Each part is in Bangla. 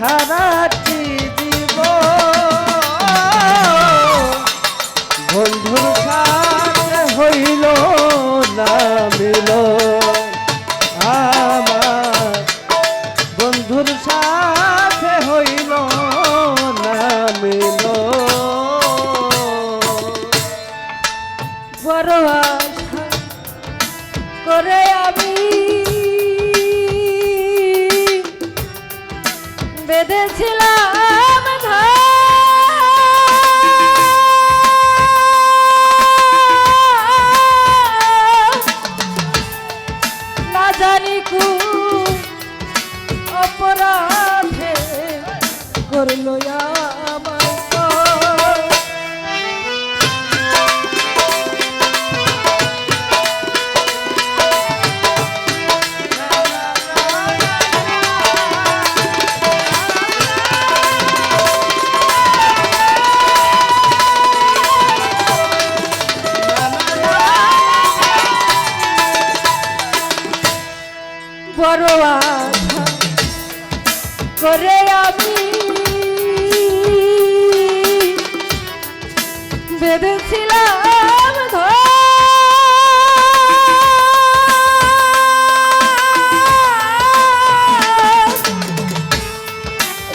সারাটি জীব বন্ধুর সাথে হইল না মিল আমার বন্ধুর সাথে হইল বড় গেছিলাম না জানি কু অপরাধে করল আমি। বেঁধেছিলাম ধর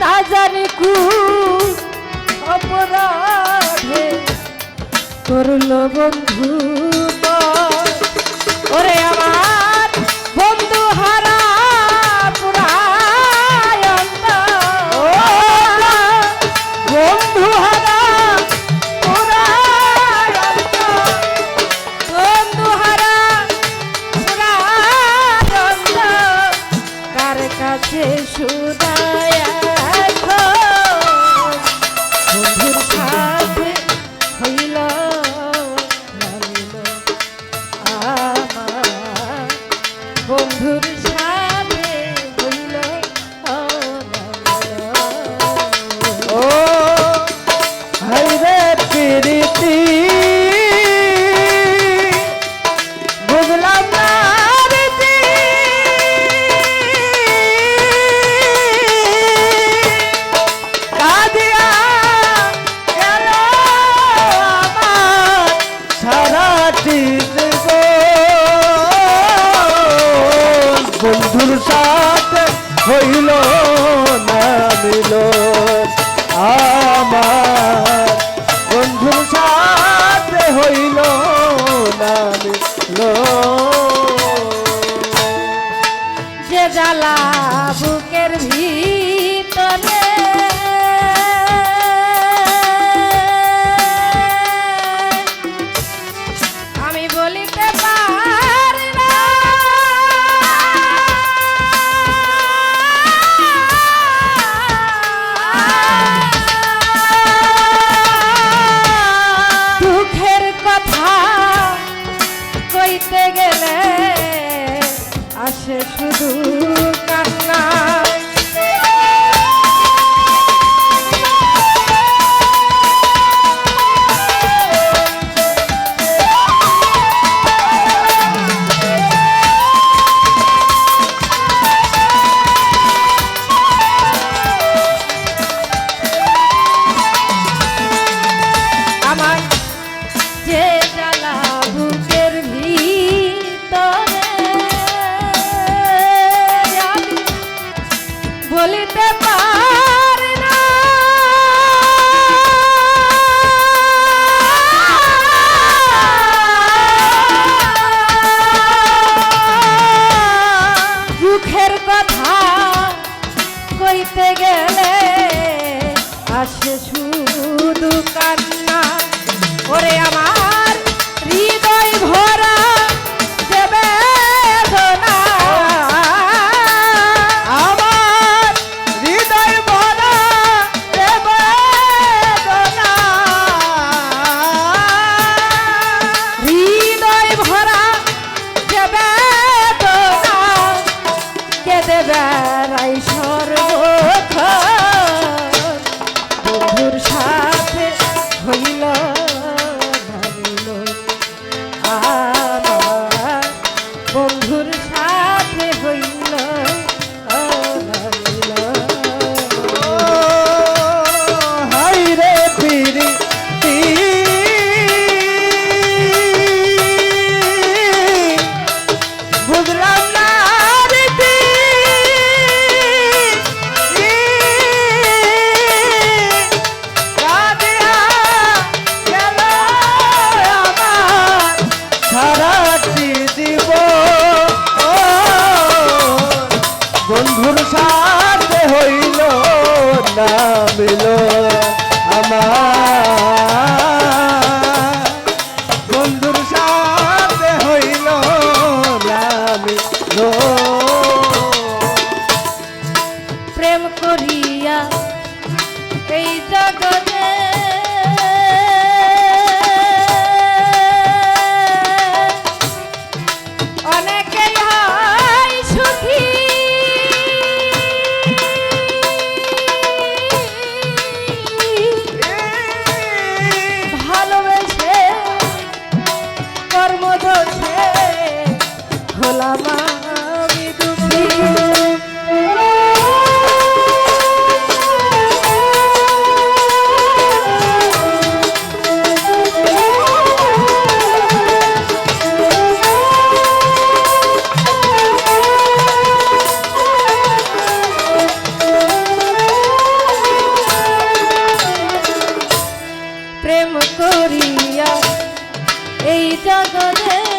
না জানি কু অপরাধে করল বন্ধু ওরে আমার চলিতে দুঃখের কথা কইতে গেলে আসে শুধু বেড়াইস করিয়া এই জগতে